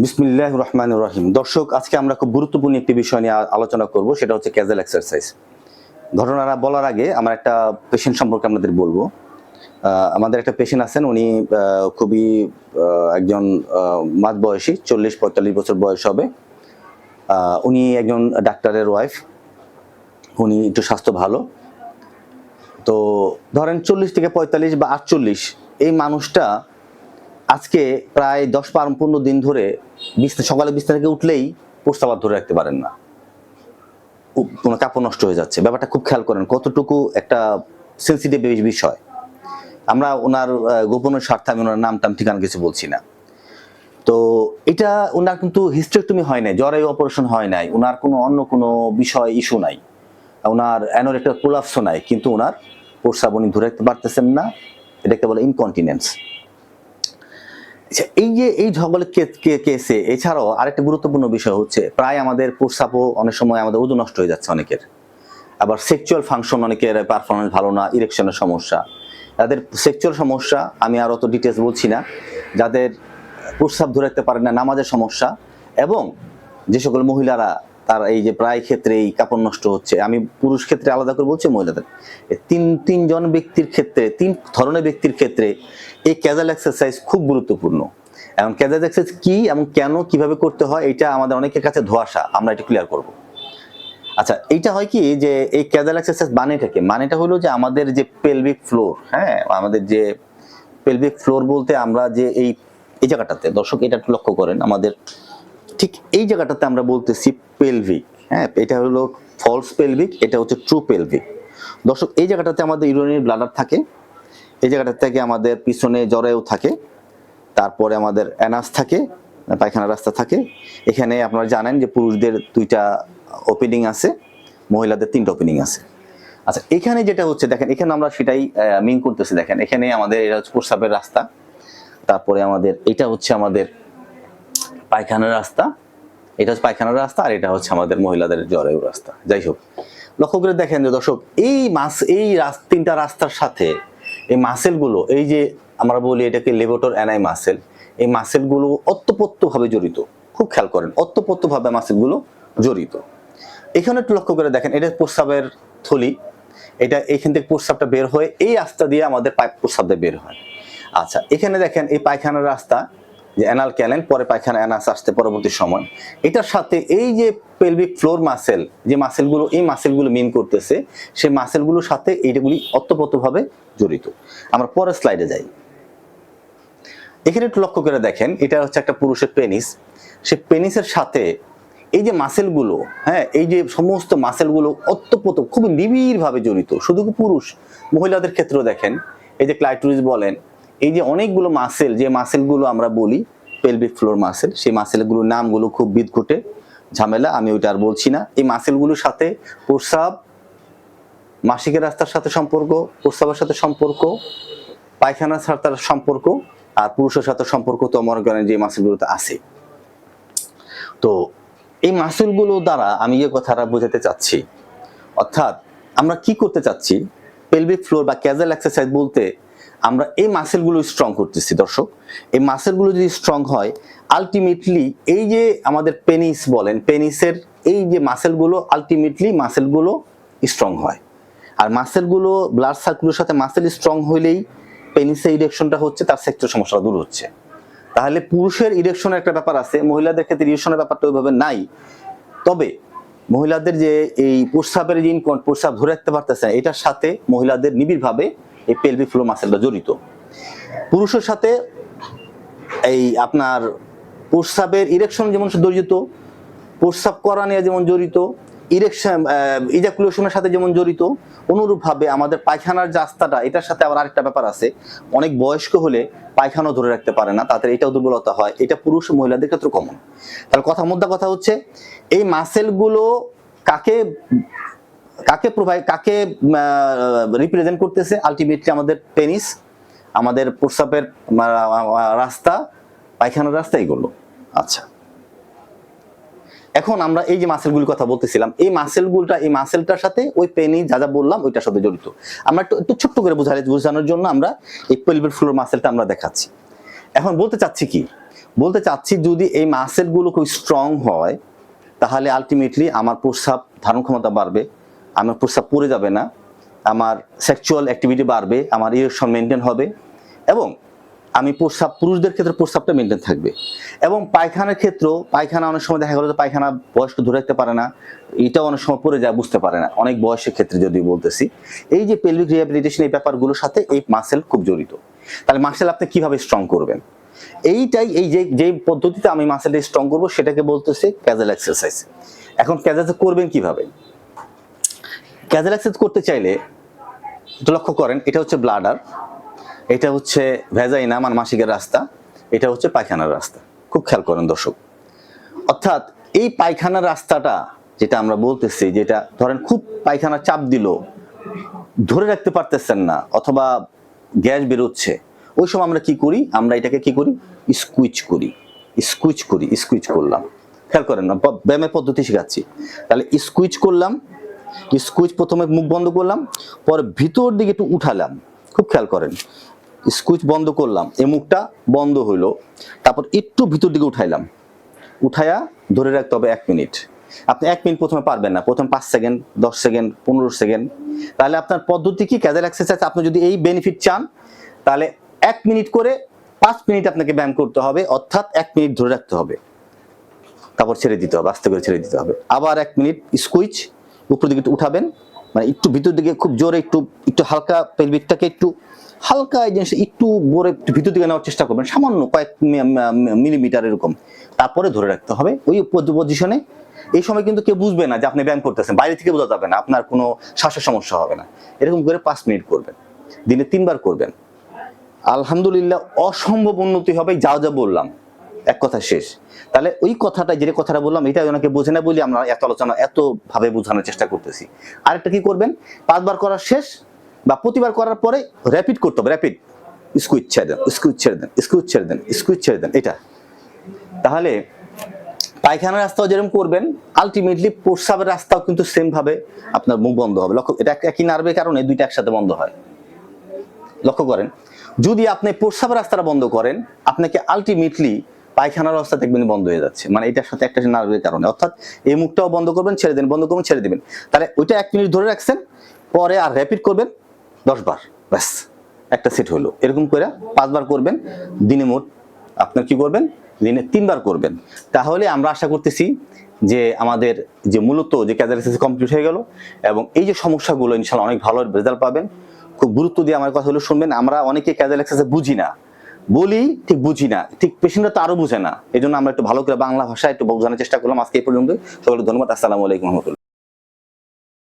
বিসমিল্লাহ রহমান রহিম। দর্শক, আজকে আমরা খুব গুরুত্বপূর্ণ একটি বিষয় নিয়ে আলোচনা করব, সেটা হচ্ছে ক্যাজুয়াল এক্সারসাইজ। ঘটনাটা বলার আগে আমার একটা পেশেন্ট সম্পর্কে আপনাদের বলব। আমাদের একটা পেশেন্ট আছেন, উনি খুবই একজন মাঝ বয়সী চল্লিশ, পঁয়তাল্লিশ বছর বয়স হবে। উনি একজন ডাক্তারের ওয়াইফ উনি একটু স্বাস্থ্য ভালো। তো ধরেন চল্লিশ থেকে পঁয়তাল্লিশ বা আটচল্লিশ, এই মানুষটা আজকে প্রায় দশ পনেরো দিন ধরে বিছনা সকালে বিছনা থেকে উঠলেই প্রস্তাব ধরে রাখতে পারেন না। কোনো কাপড় নষ্ট হয়ে যাচ্ছে। ব্যাপারটা খুব খেয়াল করেন কতটুকু একটা সেন্সিটিভ বিষয়। আমরা ওনার গোপনের স্বার্থে আমি ওনার নাম টাম ঠিকানা কিছু বলছি না। তো এটা ওনার কিন্তু হিস্ট্রেক্টমি হয় নাই জরায়ু অপারেশন হয় নাই, ওনার কোনো অন্য কোনো বিষয় ইস্যু নাই। ওনার অ্যানোর একটা প্রলাপসও নাই, কিন্তু ওনার প্রস্রাব উনি ধরে রাখতে পারতেছেন না, এটাকে বলে ইনকন্টিনেন্স আচ্ছা, এই যে এই ঝগল কেসে এছাড়াও আরেকটা গুরুত্বপূর্ণ বিষয় হচ্ছে প্রায় আমাদের প্রস্রাবও অনেক সময় আমাদের ওজন নষ্ট হয়ে যাচ্ছে অনেকের। আবার সেক্সুয়াল ফাংশন অনেকের পারফরমেন্স ভালো না ইরেকশনের সমস্যা। যাদের সেক্সুয়াল সমস্যা আমি আর অত ডিটেলস বলছি না। যাদের প্রস্রাব ধরে রাখতে পারে না নামাজের সমস্যা এবং যে সকল মহিলারা তার এই যে প্রায় ক্ষেত্রে এই কাপড় নষ্ট হচ্ছে। আমি পুরুষ ক্ষেত্রে আলাদা করে বলছি, মহিলাদের। তিন, তিনজন ব্যক্তির ক্ষেত্রে, তিন ধরনের ব্যক্তির ক্ষেত্রে এই ক্যাজাল এক্সারসাইজ খুব গুরুত্বপূর্ণ। এবং ক্যাজাল এক্সারসাইজ কি এবং কেন কীভাবে করতে হয় এটা আমাদের অনেকের কাছে ধোয়াশা। আমরা এটা ক্লিয়ার করব। আচ্ছা এইটা হয় কি যে এই ক্যাজাল এক্সারসাইজ মানেটাকে? মানেটা হলো যে আমাদের যে পেলভিক ফ্লোর হ্যাঁ? আমাদের যে পেলভিক ফ্লোর বলতে আমরা যে এই এই জায়গাটাতে, দর্শক এটা একটু লক্ষ্য করেন, আমাদের ঠিক এই জায়গাটাতে আমরা বলতেছি পেলভিক হ্যাঁ? এটা হলো ফলস পেলভিক এটা হচ্ছে ট্রু পেলভিক দর্শক, এই জায়গাটাতে আমাদের ইউরিনারি ব্লাডার থাকে, এই জায়গাটা থেকে আমাদের পিছনে জরায়ু থাকে, তারপরে আমাদের অ্যানাস থাকে পায়খানা রাস্তা থাকে। এখানে আপনারা জানেন যে পুরুষদের দুইটা ওপেনিং আছে, মহিলাদের তিনটা ওপেনিং আছে। আচ্ছা এখানে যেটা হচ্ছে, দেখেন, এখানে আমরা সেটাই মিন করতেছি, দেখেন। এখানে আমাদের এটা হচ্ছে প্রস্রাবের রাস্তা, তারপরে আমাদের, এটা হচ্ছে আমাদের পায়খানার রাস্তা, এটা হচ্ছে পায়খানার রাস্তা আর এটা হচ্ছে আমাদের মহিলাদের জরায়ু রাস্তা। যাই হোক, লক্ষ্য করে দেখেন যে দর্শক, এই মাস, এই তিনটা রাস্তার সাথে এই মাসেলগুলো, এই যে আমরা বলি এটাকে লেবোটর অ্যানাই মাসেল, এই মাসেলগুলো অত্যপত্যভাবে জড়িত। খুব খেয়াল করেন অত্যপত্যভাবে মাসেলগুলো জড়িত। এখানে একটু লক্ষ্য করে দেখেন, এটা প্রস্রাবের থলি, এটা এখান থেকে প্রস্রাবটা বের হয়ে এই রাস্তা দিয়ে আমাদের পাইপ প্রস্রাবটা বের হয়। আচ্ছা এখানে দেখেন এই পায়খানার রাস্তা যে অ্যানাল ক্যানেল পরে পায়খানা অ্যানাস আসতে পরবর্তী সময়। এটার সাথে এই যে পেলভিক ফ্লোর মাসেল যে মাসেলগুলো এই মাসেলগুলো মিন করতেছে, সেই মাসেলগুলোর সাথে এইগুলি অত্যপতভাবে জড়িত। আমরা পরের স্লাইডে যাই। এখানে একটু লক্ষ্য করে দেখেন, এটা হচ্ছে একটা পুরুষের পেনিস সে পেনিসের সাথে এই যে মাসেলগুলো হ্যাঁ এই যে সমস্ত মাসেলগুলো অত্যপত খুব নিবিড়ভাবে জড়িত। শুধু পুরুষ, মহিলাদের ক্ষেত্রেও দেখেন, এই যে ক্লাইটোরিস বলেন এই যে অনেকগুলো মাসেল যে মাসেলগুলো আমরা বলি পেলভিক ফ্লোর মাসেল সেই মাসেলগুলোর নামগুলো খুব বিদঘুটে ঝামেলা, আমি ওইটা আর বলছি না। এই মাসেলগুলোর সাথে প্রস্রাব, মাসিকের রাস্তার সাথে সম্পর্ক, প্রস্রাবের সাথে সম্পর্ক, পায়খানার সাথে সম্পর্ক, আর পুরুষের সাথে সম্পর্ক তো মনে করেন যে মাসেলগুলোতে আছে। তো এই মাসুলগুলো দ্বারা আমি যে কথাটা বোঝাতে চাচ্ছি, অর্থাৎ আমরা কি করতে চাচ্ছি? পেলভিক ফ্লোর বা ক্যাজাল এক্সারসাইজ বলতে আমরা এই মাসেলগুলো স্ট্রং করতেছি দর্শক। এই মাসেলগুলো যদি স্ট্রং হয় আলটিমেটলি এই যে আমাদের পেনিস বলেন পেনিসের এই যে মাসেলগুলো আলটিমেটলি মাসেলগুলো স্ট্রং হয়। আর মাসেলগুলো ব্লাড সার্কুলের সাথে মাসেল স্ট্রং হইলেই পেনিসে ইরেকশনটা হচ্ছে তার সেক্টর সমস্যাটা দূর হচ্ছে। তাহলে পুরুষের ইরেকশনের একটা ব্যাপার আছে মহিলাদের ক্ষেত্রে ইরেকশনের ব্যাপারটা ওইভাবে নাই। তবে মহিলাদের যে এই প্রস্রাবের যে ইনকন প্রস্রাব ধরে রাখতে পারতেছে না, এটার সাথে মহিলাদের নিবিড়ভাবে এই পেলভিক ফ্লো মাসেলটা জড়িত। পুরুষের সাথে এই আপনার প্রস্রাবের ইরেকশন যেমন জড়িত প্রস্রাব করা নিয়ে যেমন জড়িত ইরেকশন ইজাকুলেশনের সাথে যেমন জড়িত, অনুরূপভাবে আমাদের পায়খানার যে আস্থাটা, এটার সাথে আবার আরেকটা ব্যাপার আছে। অনেক বয়স্ক হলে পায়খানাও ধরে রাখতে পারে না, তাদের এটাও দুর্বলতা হয়। এটা পুরুষ মহিলাদের ক্ষেত্রে কমন তাহলে কথা, মোদ্দা কথা হচ্ছে, এই মাসেলগুলো কাকে কাকে প্রোভাইড কাকে রিপ্রেজেন্ট করতেছে আলটিমেটলি আমাদের পেনিস আমাদের প্রস্রাবের রাস্তা, পায়খানার রাস্তা এগুলো আচ্ছা। এখন আমরা এই যে মাসেলগুলির কথা বলতেছিলাম, এই মাসেলগুলোটা এই মাসেলটার সাথে ওই পেনি যা যা বললাম ওইটার সাথে জড়িত। আমরা একটু ছোট্ট করে বোঝালে, বোঝানোর জন্য আমরা এই পেলভিক ফ্লোর মাসেলটা আমরা দেখাচ্ছি। এখন বলতে চাচ্ছি কি? বলতে চাচ্ছি যদি এই মাসেলগুলো খুব স্ট্রং হয়, তাহলে আলটিমেটলি আমার প্রস্রাব ধারণ ক্ষমতা বাড়বে। আমার প্রস্রাব পড়ে যাবে না। আমার সেক্সুয়াল অ্যাক্টিভিটি বাড়বে, আমার ইরেকশন মেনটেন হবে এবং আমি প্রস্রাব পুরুষদের ক্ষেত্রে প্রস্রাবটা মেনটেন থাকবে। এবং পায়খানার ক্ষেত্রেও, পায়খানা অনেক সময় দেখা গেলো যে পায়খানা বয়স্ক ধরে রাখতে পারে না, এটাও অনেক সময় পড়ে যায়, বুঝতে পারে না। অনেক বয়সের ক্ষেত্রে যদি বলতেছি। এই যে পেলভিক রিহ্যাবিলিটেশন এই ব্যাপারগুলোর সাথে এই মাসেল খুব জড়িত। তাহলে মাসেল আপনি কীভাবে স্ট্রং করবেন? এইটাই, এই যে যে পদ্ধতিতে আমি মাসেলটা স্ট্রং করব, সেটাকে বলতেছে ক্যাজেল এক্সারসাইজ এখন ক্যাজেল করবেন কীভাবে? ক্যাজেল এক্সারসাইজ করতে চাইলে লক্ষ্য করেন, এটা হচ্ছে ব্লাডার এটা হচ্ছে ভেজাইনা আমার মাসিকের রাস্তা, এটা হচ্ছে পায়খানার রাস্তা। খুব খেয়াল করেন দর্শক। অর্থাৎ এই পায়খানার রাস্তাটা যেটা আমরা বলতেছি, যেটা ধরেন খুব পায়খানা চাপ দিল, ধরে রাখতে পারতেছেন না, অথবা গ্যাস বেরোচ্ছে, ওই সময় আমরা কি করি? আমরা এটাকে কি করি? স্কুইচ করি। স্কুইচ করি স্কুইচ করলাম। খেয়াল করেন না ব্যায়ামের পদ্ধতি শেখাচ্ছি। তাহলে স্কুইচ করলাম স্কুইচ প্রথমে মুখ বন্ধ করলাম, পরে ভিতর দিকে একটু উঠালাম। খুব খেয়াল করেন স্কুইচ বন্ধ করলাম, এই মুখটা বন্ধ হইল, তারপর একটু ভিতর দিকে উঠাইলাম। উঠায়া ধরে রাখতে হবে এক মিনিট। আপনি এক মিনিট প্রথমে পারবেন না, প্রথম পাঁচ সেকেন্ড, দশ সেকেন্ড, পনেরো সেকেন্ড। তাহলে আপনার পদ্ধতি কি? ক্যাজেল এক্সারসাইজ আপনি যদি এই বেনিফিট চান, তাহলে এক মিনিট করে পাঁচ মিনিট আপনাকে ব্যায়াম করতে হবে, অর্থাৎ এক মিনিট ধরে রাখতে হবে। তারপর ছেড়ে দিতে হবে, আস্তে করে ছেড়ে দিতে হবে। আবার এক মিনিট স্কুইচ উপর দিকে একটু উঠাবেন। মানে একটু ভিতর দিকে খুব জোরে একটু একটু হালকা পেলভিকটাকে একটু হালকা এই জিনিস একটু বড় একটু ভিতর দিকে নেওয়ার চেষ্টা করবেন। সামান্য কয়েক মিলিমিটার এরকম। তারপরে ধরে রাখতে হবে ওই পজিশনে এই সময় কিন্তু কেউ বুঝবে না যে আপনি ব্যায়াম করতেছেন। বাইরে থেকে বোঝা যাবে না, আপনার কোনো শ্বাসের সমস্যা হবে না। এরকম করে পাঁচ মিনিট করবেন। দিনে তিনবার করবেন। আলহামদুলিল্লাহ অসম্ভব উন্নতি হবে, যা যা বললাম। এক কথা শেষ। তাহলে ওই কথাটা যে কথাটা বললাম এটা ওনাকে বোঝে না বলি আমরা এত আলোচনা, এত ভাবে বোঝানোর চেষ্টা করতেছি। আরেকটা কি করবেন? পাঁচবার করার শেষ বা প্রতিবার করার পরে র্যাপিড করতে হবে র্যাপিড স্কুইচ ছেড়ে দেন স্কুইচ ছেড়ে দেন স্কুইচ ছেড়ে দেন স্কুইচ ছেড়ে দেন, এটা। তাহলে পায়খানার রাস্তাও যেরকম করবেন আলটিমেটলি প্রস্রাবের রাস্তাও কিন্তু সেম ভাবে আপনার মুখ বন্ধ হবে। লক্ষ্য, এটা একই নার্ভের কারণে দুইটা একসাথে বন্ধ হয়। লক্ষ্য করেন, যদি আপনি প্রস্রাবের রাস্তাটা বন্ধ করেন, আপনাকে আলটিমেটলি পায়খানার অবস্থা দেখবেন বন্ধ হয়ে যাচ্ছে। মানে এটার সাথে একটা নার্ভের কারণে। অর্থাৎ এই মুখটাও বন্ধ করবেন, ছেড়ে দেন, বন্ধ করবেন, ছেড়ে দেবেন। তাহলে ওইটা এক মিনিট ধরে রাখছেন, পরে আর র্যাপিড করবেন দশ বার, ব্যাস। একটা সেট হলো। এরকম করে পাঁচবার করবেন, দিনে মোট আপনার কি করবেন? দিনে তিনবার করবেন। তাহলে আমরা আশা করতেছি যে আমাদের যে মূলত যে ক্যাজার কমপ্লিট হয়ে গেল এবং এই যে সমস্যাগুলো ইনশাল্লাহ অনেক ভালো রেজাল্ট পাবেন। খুব গুরুত্ব দিয়ে আমার কথা হলো শুনবেন, আমরা অনেকে ক্যাজাল এক্সারসাইজ বুঝি না। বলি, ঠিক বুঝি না। ঠিক পেশেন্টরা তো আরও বুঝে না। এই জন্য আমরা একটু ভালো করে বাংলা ভাষায় একটু বোঝানোর চেষ্টা করলাম আজকে এই পর্যন্ত সকলকে ধন্যবাদ। আসসালামু আলাইকুম